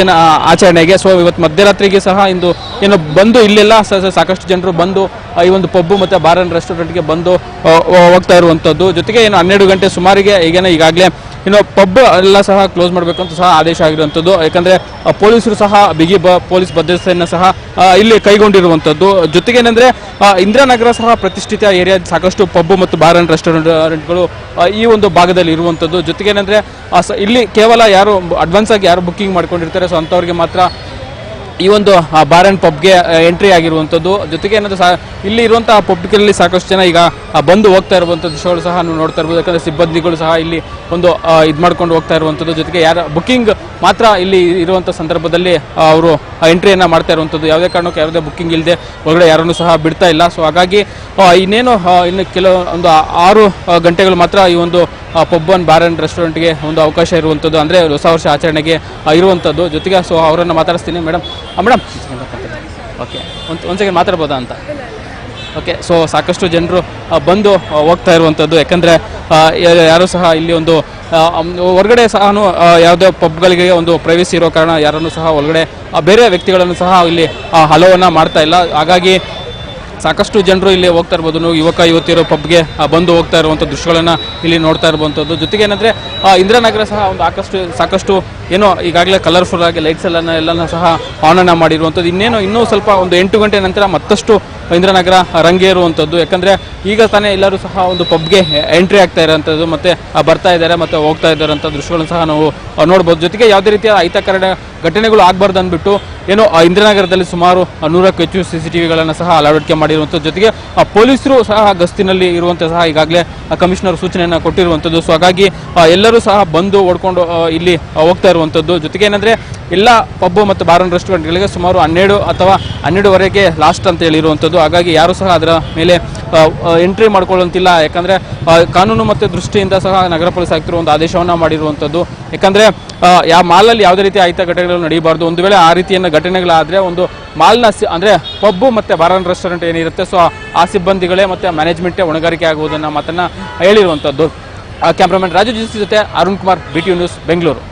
ಏನ, ಆಚರಣೆಗೆ ಸೊ ಇವತ್ತು ಮಧ್ಯರಾತ್ರಿಗೆ ಸಹ ಇಂದು ಏನು ಬಂದು ಇಲ್ಲೆಲ್ಲ ಸಾಕಷ್ಟು ಜನರು ಬಂದು ಈ ಒಂದು ಪಬ್ಬು ಮತ್ತು ಬಾರ್ ಆ್ಯಂಡ್ ರೆಸ್ಟೋರೆಂಟ್ಗೆ ಬಂದು ಹೋಗ್ತಾ ಇರುವಂಥದ್ದು ಜೊತೆಗೆ ಏನು ಹನ್ನೆರಡು ಗಂಟೆ ಸುಮಾರಿಗೆ ಈಗೇನೋ ಈಗಾಗಲೇ ಇನ್ನು ಪಬ್ ಎಲ್ಲ ಸಹ ಕ್ಲೋಸ್ ಮಾಡಬೇಕು ಅಂತ ಸಹ ಆದೇಶ ಆಗಿರುವಂಥದ್ದು ಯಾಕಂದರೆ ಪೊಲೀಸರು ಸಹ ಬಿಗಿ ಬ ಪೊಲೀಸ್ ಭದ್ರತೆಯನ್ನು ಸಹ ಇಲ್ಲಿ ಕೈಗೊಂಡಿರುವಂಥದ್ದು ಜೊತೆಗೆ ಏನಂದರೆ ಇಂದಿರಾನಗರ ಸಹ ಪ್ರತಿಷ್ಠಿತ ಏರಿಯಾ ಸಾಕಷ್ಟು ಪಬ್ ಮತ್ತು ಬಾರ್ ಆ್ಯಂಡ್ ರೆಸ್ಟೋರೆಂಟ್ಗಳು ಈ ಒಂದು ಭಾಗದಲ್ಲಿ ಇರುವಂಥದ್ದು ಜೊತೆಗೆ ಏನಂದರೆ ಇಲ್ಲಿ ಕೇವಲ ಯಾರು ಅಡ್ವಾನ್ಸ್ ಆಗಿ ಯಾರು ಬುಕ್ಕಿಂಗ್ ಮಾಡ್ಕೊಂಡಿರ್ತಾರೆ ಸೊ ಅಂಥವ್ರಿಗೆ ಮಾತ್ರ ಈ ಒಂದು ಬಾರ್ ಆ್ಯಂಡ್ ಪಬ್ಗೆ ಎಂಟ್ರಿ ಆಗಿರುವಂಥದ್ದು. ಜೊತೆಗೆ ಏನಂದ್ರೆ ಸಹ ಇಲ್ಲಿ ಇರುವಂಥ ಪಬ್ಗಳಲ್ಲಿ ಸಾಕಷ್ಟು ಜನ ಈಗ ಬಂದು ಹೋಗ್ತಾ ಇರುವಂಥ ದೃಶ್ಯಗಳು ಸಹ ನಾವು ನೋಡ್ತಾ ಇರ್ಬೋದು. ಯಾಕಂದರೆ ಸಿಬ್ಬಂದಿಗಳು ಸಹ ಇಲ್ಲಿ ಒಂದು ಇದು ಮಾಡ್ಕೊಂಡು ಹೋಗ್ತಾ ಇರುವಂಥದ್ದು. ಜೊತೆಗೆ ಯಾರ ಬುಕ್ಕಿಂಗ್ ಮಾತ್ರ ಇಲ್ಲಿ ಇರುವಂಥ ಸಂದರ್ಭದಲ್ಲಿ ಅವರು ಎಂಟ್ರಿಯನ್ನು ಮಾಡ್ತಾ ಇರುವಂಥದ್ದು. ಯಾವುದೇ ಕಾರಣಕ್ಕೂ ಯಾವುದೇ ಬುಕ್ಕಿಂಗ್ ಇಲ್ಲದೆ ಹೊರಗಡೆ ಯಾರನ್ನು ಸಹ ಬಿಡ್ತಾ ಇಲ್ಲ. ಸೊ ಹಾಗಾಗಿ ಇನ್ನೇನು ಇನ್ನು ಕೆಲವು ಒಂದು ಆರು ಗಂಟೆಗಳು ಮಾತ್ರ ಈ ಒಂದು ಪಬ್ ಬಾರ್ ಆ್ಯಂಡ್ ರೆಸ್ಟೋರೆಂಟ್ಗೆ ಒಂದು ಅವಕಾಶ ಇರುವಂಥದ್ದು. ಅಂದರೆ ಹೊಸ ವರ್ಷ ಆಚರಣೆಗೆ ಇರುವಂಥದ್ದು. ಜೊತೆಗೆ ಸೊ ಅವರನ್ನು ಮಾತಾಡಿಸ್ತೀನಿ ಮೇಡಮ್. ಮೇಡಮ್. ಓಕೆ. ಒಂದು ಒಂದು ಸೆಕೆಂಡ್ ಮಾತಾಡ್ಬೋದಾ ಅಂತ? ಓಕೆ. ಸೊ ಸಾಕಷ್ಟು ಜನರು ಬಂದು ಹೋಗ್ತಾ ಇರುವಂಥದ್ದು. ಯಾಕಂದರೆ ಯಾರು ಸಹ ಇಲ್ಲಿ ಒಂದು ಹೊರಗಡೆ ಸಹ ಯಾವುದೇ ಪಬ್ಗಳಿಗೆ ಒಂದು ಪ್ರೈವೇಸಿ ಇರೋ ಕಾರಣ ಯಾರನ್ನು ಸಹ ಒಳಗಡೆ ಬೇರೆ ವ್ಯಕ್ತಿಗಳನ್ನು ಸಹ ಇಲ್ಲಿ ಹಲವನ್ನು ಮಾಡ್ತಾ ಇಲ್ಲ. ಹಾಗಾಗಿ ಸಾಕಷ್ಟು ಜನರು ಇಲ್ಲಿ ಹೋಗ್ತಾ ಇರ್ಬೋದು. ಯುವಕ, ಯುವತಿಯರು ಪಬ್ಗೆ ಬಂದು ಹೋಗ್ತಾ ಇರುವಂಥ ದೃಶ್ಯಗಳನ್ನು ಇಲ್ಲಿ ನೋಡ್ತಾ ಇರುವಂಥದ್ದು. ಜೊತೆಗೆ ಏನಂದರೆ ಇಂದಿರಾನಗರ ಸಹ ಒಂದು ಸಾಕಷ್ಟು ಸಾಕಷ್ಟು ಏನೋ ಈಗಾಗಲೇ ಕಲರ್ಫುಲ್ ಆಗಿ ಲೈಟ್ಸ್ ಎಲ್ಲ ಎಲ್ಲನ ಸಹ ಆನನ್ನ ಮಾಡಿರುವಂಥದ್ದು. ಇನ್ನೇನು, ಇನ್ನೂ ಸ್ವಲ್ಪ ಒಂದು ಎಂಟು ಗಂಟೆ ನಂತರ ಮತ್ತಷ್ಟು ಇಂದಿರಾನಗರ ರಂಗೇರುವಂಥದ್ದು ಯಾಕಂದರೆ ಈಗ ತಾನೇ ಎಲ್ಲರೂ ಸಹ ಒಂದು ಪಬ್ಗೆ ಎಂಟ್ರಿ ಆಗ್ತಾ ಇರೋಂಥದ್ದು ಮತ್ತು ಬರ್ತಾ ಇದ್ದಾರೆ ಮತ್ತು ಹೋಗ್ತಾ ಇದ್ದಾರೆ ಅಂತ ದೃಶ್ಯಗಳನ್ನು ಸಹ ನಾವು ನೋಡ್ಬೋದು. ಜೊತೆಗೆ ಯಾವುದೇ ರೀತಿಯ ಅಹಿತಕರಣ ಘಟನೆಗಳು ಆಗಬಾರ್ದು ಅಂದ್ಬಿಟ್ಟು ಏನು ಇಂದಿರಾನಗರದಲ್ಲಿ ಸುಮಾರು ನೂರಕ್ಕೂ ಹೆಚ್ಚು ಸಿ ಸಿ ಟಿ ವಿಗಳನ್ನು ಸಹ ಅಳವಡಿಕೆ ಮಾಡಿರುವಂಥದ್ದು ಜೊತೆಗೆ ಪೊಲೀಸರು ಸಹ ಗಸ್ತಿನಲ್ಲಿ ಇರುವಂಥ ಸಹ ಈಗಾಗಲೇ ಕಮಿಷನರ್ ಸೂಚನೆಯನ್ನು ಕೊಟ್ಟಿರುವಂಥದ್ದು ಸೊ ಹಾಗಾಗಿ ಎಲ್ಲರೂ ಸಹ ಬಂದು ಹೊಡ್ಕೊಂಡು ಇಲ್ಲಿ ಹೋಗ್ತಾ ಇರುವಂಥದ್ದು ಜೊತೆಗೆ ಏನಂದರೆ, ಎಲ್ಲ ಪಬ್ಬು ಮತ್ತು ಬಾರ್ ಅಂಡ್ ರೆಸ್ಟೋರೆಂಟ್ಗಳಿಗೆ ಸುಮಾರು ಹನ್ನೆರಡು ಅಥವಾ ಹನ್ನೆರಡುವರೆಗೆ ಲಾಸ್ಟ್ ಅಂತ ಹೇಳಿರುವಂಥದ್ದು ಹಾಗಾಗಿ, ಯಾರು ಸಹ ಅದರ ಮೇಲೆ ಎಂಟ್ರಿ ಮಾಡ್ಕೊಳ್ಳುವಂತಿಲ್ಲ ಯಾಕಂದರೆ ಕಾನೂನು ಮತ್ತು ದೃಷ್ಟಿಯಿಂದ ಸಹ ನಗರ ಪೊಲೀಸ್ ಆಯುಕ್ತರು ಒಂದು ಆದೇಶವನ್ನು ಮಾಡಿರುವಂಥದ್ದು ಯಾಕಂದರೆ ಯಾವ ಮಾಲಲ್ಲಿ ಯಾವುದೇ ರೀತಿ ಆಯ್ತ ಘಟನೆಗಳು ನಡೀಬಾರ್ದು. ಒಂದು ವೇಳೆ ಆ ರೀತಿಯನ್ನು ಘಟನೆಗಳಾದರೆ ಒಂದು ಮಾಲ್ನ ಸಿ, ಅಂದರೆ ಪಬ್ಬು ಮತ್ತು ಬಾರನ್ ರೆಸ್ಟೋರೆಂಟ್ ಏನಿರುತ್ತೆ, ಸೊ ಆ ಸಿಬ್ಬಂದಿಗಳೇ ಮತ್ತು ಮ್ಯಾನೇಜ್ಮೆಂಟೇ ಹೊಣೆಗಾರಿಕೆ ಆಗುವುದನ್ನು ಮಾತನ್ನು ಹೇಳಿರುವಂಥದ್ದು ಕ್ಯಾಮ್ರಾಮನ್ ರಾಜು ಜಿ ಜೊತೆ ಅರುಣ್ ಕುಮಾರ್ ಬಿ ನ್ಯೂಸ್ ಬೆಂಗಳೂರು.